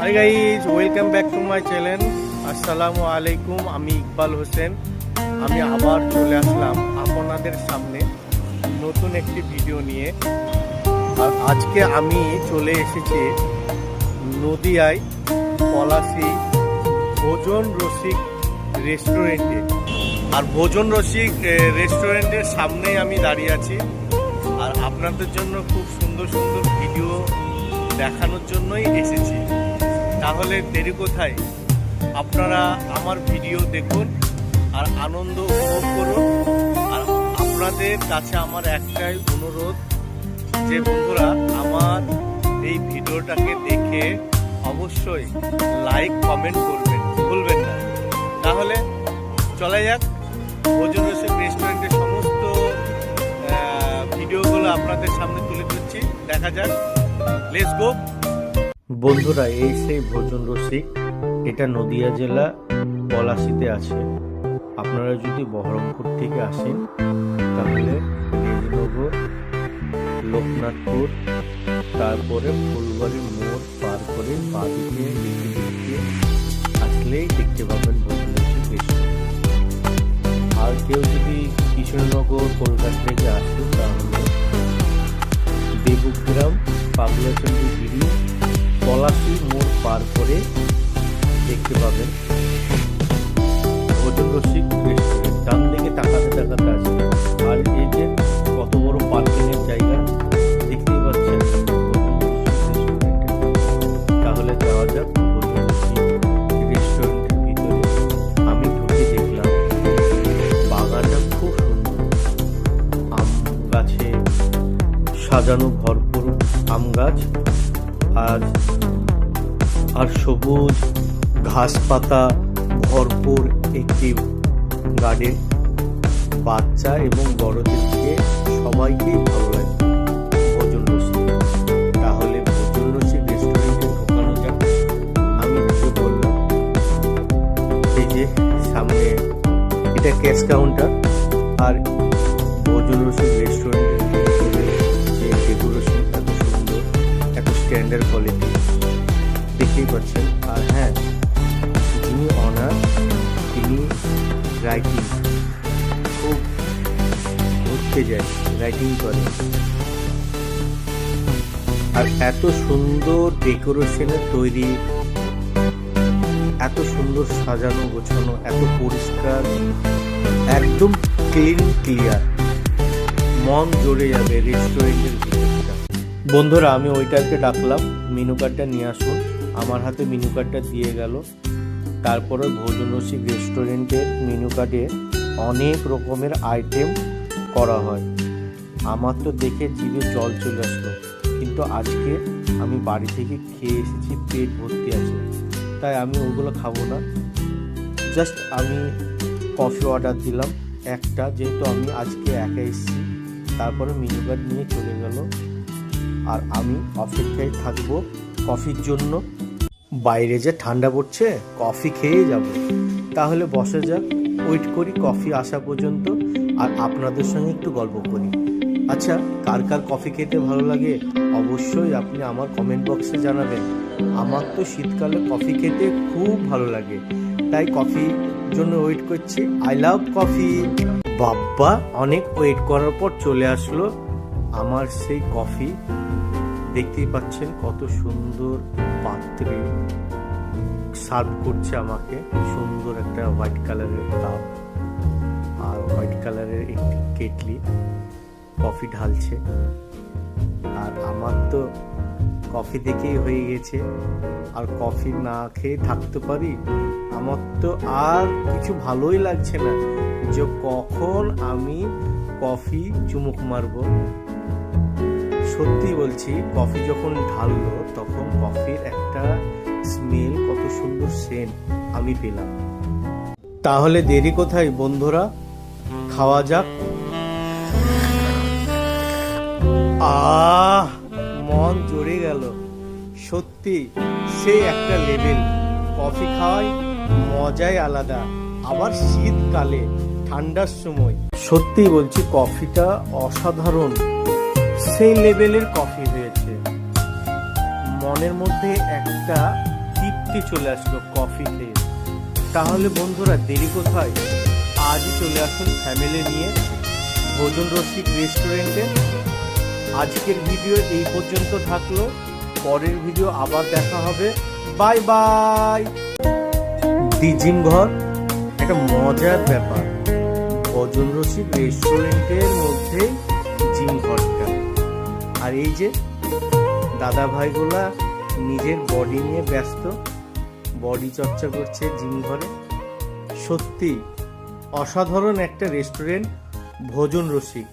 Hi guys welcome back to my channel আসসালামু আলাইকুম আমি ইকবাল হোসেন। আমি আবার চলে আসলাম আপনাদের সামনে নতুন একটি ভিডিও নিয়ে। আর আজকে আমি চলে এসেছি নদিয়ায় পলাশি ভোজন রসিক রেস্টুরেন্টে আর ভোজন রসিক রেস্টুরেন্টের সামনেই আমি দাঁড়িয়ে আছি। আর আপনাদের জন্য খুব সুন্দর সুন্দর ভিডিও দেখানোর জন্যই এসেছি। তাহলে দেরি কোথায়? আপনারা আমার ভিডিও দেখুন আর আনন্দ উপভোগ করুন। আর আপনাদের কাছে আমার একটাই অনুরোধ যে বন্ধুরা, আমার এই ভিডিওটাকে দেখে অবশ্যই লাইক, কমেন্ট করবেন, ভুলবেন না। তাহলে চলে যাক ভোজন রসিক রেস্টুরেন্টের সমস্ত ভিডিওগুলো আপনাদের সামনে তুলে ধরছি। দেখা যাক। লেটস গো বন্ধুরা, এই সেই ভোজন রসিক, এটা নদিয়া জেলা পলাশিতে আছে। আপনারা যদি বহরমপুর থেকে আসেন, তাহলে রেজিনগর লোকনাথপুর, তারপরে ফুলবাড়ি মোড় পার করে বাদিকে দিকে আসলেই দেখতে পাবেন ভোজন রসিক আর কেউ যদি কিশোরনগর, কলকাতা থেকে আসেন তাহলে দেবগ্রাম, পাগলাচন্ডী ব্রিজ পলাশি মোড় পার করে দেখতে পাবেন। ভোজন রসিক ডান দিকে তাকাতে তাকাতে আছে আর এই যে কত বড় পার্কিংয়ের জায়গা, দেখতেই পাচ্ছেন তাহলে যাওয়া যাক আম গাছে সাজানো ভরপুর আম গাছ। আর আর সবুজ ঘাস পাতা ভরপুর একটি গার্ডেন। বাচ্চা এবং বড়দেরকে সবাইকেই ভালো লাগে। তাহলে সামনে এটা ক্যাশ কাউন্টার আর ভোজন রসিক রেস্টুরেন্টের যে ডেকোরেশন স্ট্যান্ডার্ড কোয়ালিটি দেখতেই পাচ্ছেন। আর হ্যাঁ যিনি অনার তিনি রাইটিং খুব ঘুরতে যায় রাইটিং করে। আর এত সুন্দর ডেকোরেশনের তৈরি, এত সুন্দর সাজানো, গোছানো, এত পরিষ্কার, একদম ক্লিন ক্লিয়ার মন জুড়ে যাবে রেস্টুরেন্টের বন্ধুরা, আমি ওইটাকে ডাকলাম। মেনু কার্ডটা নিয়ে আসুন। আমার হাতে মেনু কার্ডটা দিয়ে গেল। তারপরে ভোজন রসিক রেস্টুরেন্টের মেনু কার্ডে অনেক রকমের আইটেম করা হয়। আমার তো দেখে জিভে জল চলে আসলো। কিন্তু আজকে আমি বাড়ি থেকে খেয়ে এসেছি, পেট ভর্তি আছে। তাই আমি ওগুলো খাব না। জাস্ট আমি কফি অর্ডার দিলাম। একটা, যেহেতু আমি আজকে একা এসেছি, তারপরে মেনু কার্ড নিয়ে চলে গেল। আর আমি অপেক্ষায় থাকব কফির জন্য। বাইরে যে ঠান্ডা পড়ছে, কফি খেয়ে যাব। তাহলে বসে যাক ওয়েট করি কফি আসা পর্যন্ত, আর আপনাদের সঙ্গে একটু গল্প করি। আচ্ছা কার কার কফি খেতে ভালো লাগে? অবশ্যই আপনি আমার কমেন্ট বক্সে জানাবেন। আমার তো শীতকালে কফি খেতে খুব ভালো লাগে। তাই কফি জন্য ওয়েট করছি। আই লাভ কফি বাব্বা অনেক ওয়েট করার পর চলে আসলো। আমার সেই কফি দেখতেই পাচ্ছেন কত সুন্দর পাত্রে সার্ভ করছে আমাকে। সুন্দর একটা হোয়াইট কালারের কাপ আর হোয়াইট কালারের একটি কেটলি। কফি ঢালছে। আর আমার তো কফি দেখেই হয়ে গেছে। আর কফি না খেয়ে থাকতে পারি? আমার তো আর কিছু ভালোই লাগছে না। যে কখন আমি কফি চুমুক মারবো? সত্যি বলছি, কফি যখন ঢাললো, তখন কফির একটা স্মেল কত সুন্দর সেন্ট আমি পেলাম। তাহলে দেরি কোথায় বন্ধুরা? খাওয়া যাক। আহ, মন জড়ে গেল। সত্যি, সে একটা লেভেল কফি খাওয়াই মজাই আলাদা। আবার শীতকালে, ঠান্ডার সময়। সত্যি বলছি, কফিটা অসাধারণ। সেই লেভেলের কফি হয়েছে। মনের মধ্যে একটা তৃপ্তি চলে আসলো কফি খেয়ে। তাহলে বন্ধুরা, দেরি কোথায়? আজই চলে আসুন ফ্যামিলি নিয়ে ভোজন রসিক রেস্টুরেন্টে। আজকের ভিডিও এই পর্যন্ত থাকল। পরের ভিডিও আবার দেখা হবে। Bye bye. ডিজিং ঘর, একটা মজার ব্যাপার। ভোজন রসিক রেস্টুরেন্টের মধ্যেই এই যে দাদা ভাইগুলা নিজের বডি নিয়ে ব্যস্ত বডি চর্চা করছে জিম ঘরে। সত্যি অসাধারণ একটা রেস্টুরেন্ট ভোজন রসিক।